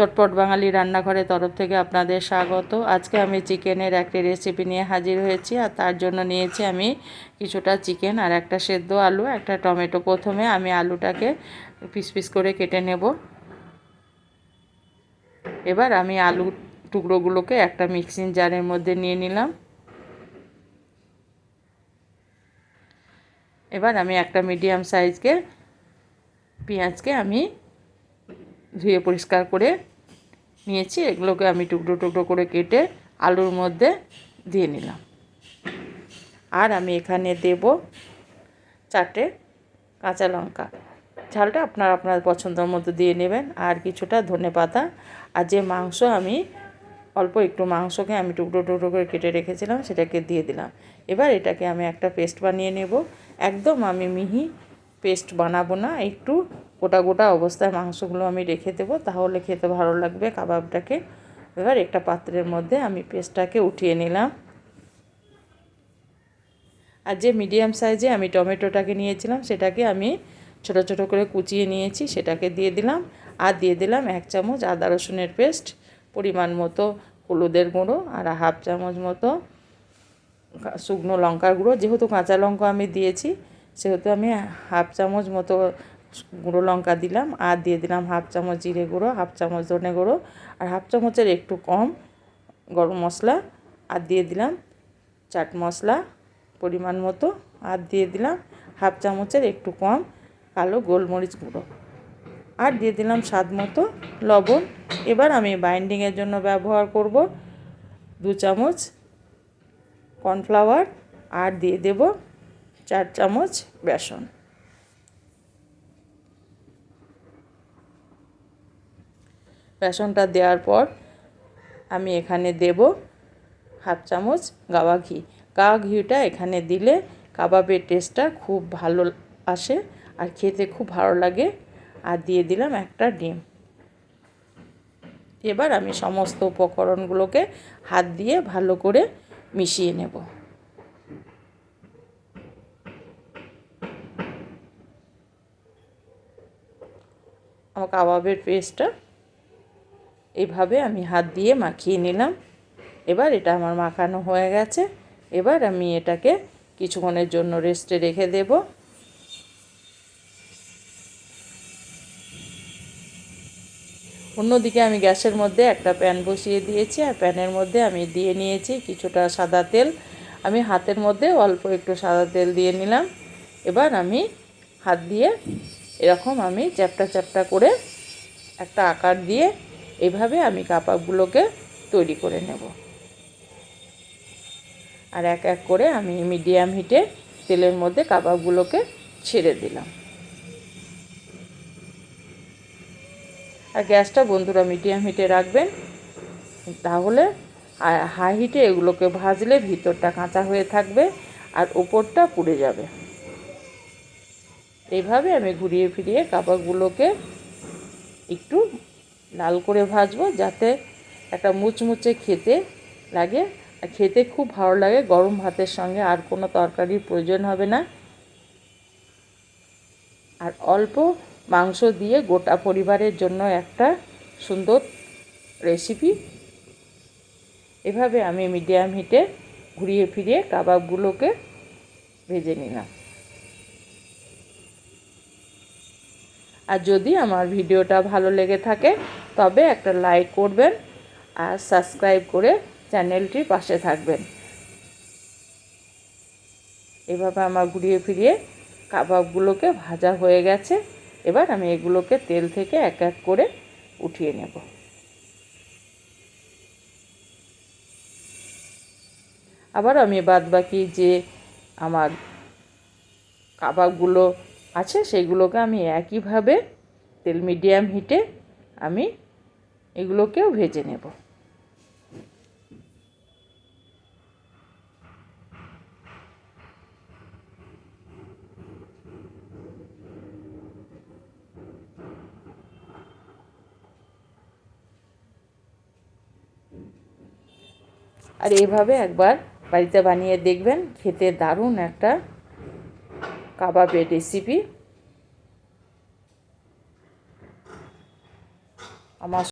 চটপট বাঙালি রান্নাঘরের তরফ থেকে আপনাদের স্বাগত। আজকে আমি চিকেনের একটি রেসিপি নিয়ে হাজির হয়েছি আর তার জন্য নিয়েছি আমি কিছুটা চিকেন আর একটা সেদ্ধ আলু, একটা টমেটো। প্রথমে আমি আলুটাকে পিস পিস করে কেটে নেব। এবার আমি আলু টুকরোগুলোকে একটা মিক্সিং জারের মধ্যে নিয়ে নিলাম। এবার আমি একটা মিডিয়াম সাইজকে পেঁয়াজকে আমি ধুয়ে পরিষ্কার করে নিয়েছি, এগুলোকে আমি টুকরো টুকরো করে কেটে আলুর মধ্যে দিয়ে নিলাম। আর আমি এখানে দেব চারটে কাঁচা লঙ্কা। ঝালটা আপনার আপনার পছন্দের মতো দিয়ে নেবেন। আর কিছুটা ধনে পাতা আর যে মাংস আমি অল্প একটু মাংসকে আমি টুকরো টুকরো করে কেটে রেখেছিলাম, সেটাকে দিয়ে দিলাম। এবার এটাকে আমি একটা পেস্ট বানিয়ে নেব। একদম আমি মিহি পেস্ট বানাবো না, একটু গোটা গোটা অবস্থায় মাংসগুলো আমি রেখে দেবো, তাহলে খেতে ভালো লাগবে কাবাবটাকে। এবার একটা পাত্রের মধ্যে আমি পেস্টটাকে উঠিয়ে নিলাম। আর যে মিডিয়াম সাইজে আমি টমেটোটাকে নিয়েছিলাম, সেটাকে আমি ছোট ছোট করে কুচিয়ে নিয়েছি, সেটাকে দিয়ে দিলাম। আর দিয়ে দিলাম এক চামচ আদা রসুনের পেস্ট, পরিমাণ মতো হলুদের গুঁড়ো আর হাফ চামচ মতো শুকনো লঙ্কার গুঁড়ো। যেহেতু কাঁচা লঙ্কা আমি দিয়েছি সেহেতু আমি হাফ চামচ মতো গুঁড়ো লঙ্কা দিলাম, আর দিয়ে দিলাম হাফ চামচ জিরে গুঁড়ো, হাফ চামচ ধনে গুঁড়ো, আর হাফ চামচের একটু কম গরম মশলা, আর দিয়ে দিলাম চাট মশলা পরিমাণ মতো, আর দিয়ে দিলাম হাফ চামচের একটু কম কালো গোলমরিচ গুঁড়ো, আর দিয়ে দিলাম স্বাদ মতো লবণ। এবার আমি বাইন্ডিংয়ের জন্য ব্যবহার করব দু চামচ কর্নফ্লাওয়ার, আর দিয়ে দেব চার চামচ বেসন। বেসনটা দেওয়ার পর আমি এখানে দেব হাফ চামচ গাওয়া ঘি। গাওয়া ঘিটা এখানে দিলে কাবাবের টেস্টটা খুব ভালো আসে আর খেতে খুব ভালো লাগে। আর দিয়ে দিলাম একটা ডিম। এবার আমি সমস্ত উপকরণগুলোকে হাত দিয়ে ভালো করে মিশিয়ে নেব। কাবাবের পেস্টটা। এইভাবে আমি হাত দিয়ে মাখিয়ে নিলাম। এবার এটা আমার মাখানো হয়ে গেছে। এবার আমি এটাকে কিছুক্ষণের জন্য রেস্টে রেখে দেব। অন্যদিকে আমি গ্যাসের মধ্যে একটা প্যান বসিয়ে দিয়েছি। আর প্যানের মধ্যে আমি দিয়ে নিয়েছি কিছুটা সাদা তেল। আমি হাতের মধ্যে অল্প একটু সাদা তেল দিয়ে নিলাম। এবার আমি হাত দিয়ে এরকম আমি চ্যাপটা চ্যাপটা করে একটা আকার দিয়ে এভাবে আমি কাবাবগুলোকে তৈরি করে নেব। আর এক এক করে আমি মিডিয়াম হিটে তেলের মধ্যে কাবাবগুলোকে ছেড়ে দিলাম। আর গ্যাসটা বন্ধুরা মিডিয়াম হিটে রাখবেন, তাহলে হাই হিটে এগুলোকে ভাজলে ভিতরটা কাঁচা হয়ে থাকবে আর ওপরটা পুড়ে যাবে। এইভাবে আমি ঘুরিয়ে ফিরিয়ে কাবাবগুলোকে একটু লাল করে ভাজবো যাতে একটা মুচমুচে খেতে লাগে। আর খেতে খুব ভালো লাগে, গরম ভাতের সঙ্গে আর কোনো তরকারির প্রয়োজন হবে না। আর অল্প মাংস দিয়ে গোটা পরিবারের জন্য একটা সুন্দর রেসিপি। এভাবে আমি মিডিয়াম হিটে ঘুরিয়ে ফিরিয়ে কাবাবগুলোকে ভেজে নিলাম। আর যদি আমার ভিডিওটা ভালো লেগে থাকে, তবে একটা লাইক করবেন আর সাবস্ক্রাইব করে চ্যানেলটির পাশে থাকবেন। এভাবে আমার ঘুরিয়ে ফিরিয়ে কাবাবগুলোকে ভাজা হয়ে গেছে। এবার আমি এগুলোকে তেল থেকে এক এক করে উঠিয়ে নেব। আবার আমি বাদ বাকি যে আমার কাবাবগুলো আছে, সেগুলোকে আমি একইভাবে তেল মিডিয়াম হিটে আমি এগুলোকেও ভেজে নেব। আর এইভাবে একবার বাড়িতে বানিয়ে দেখবেন, খেতে দারুণ একটা কাবাবের রেসিপি আমার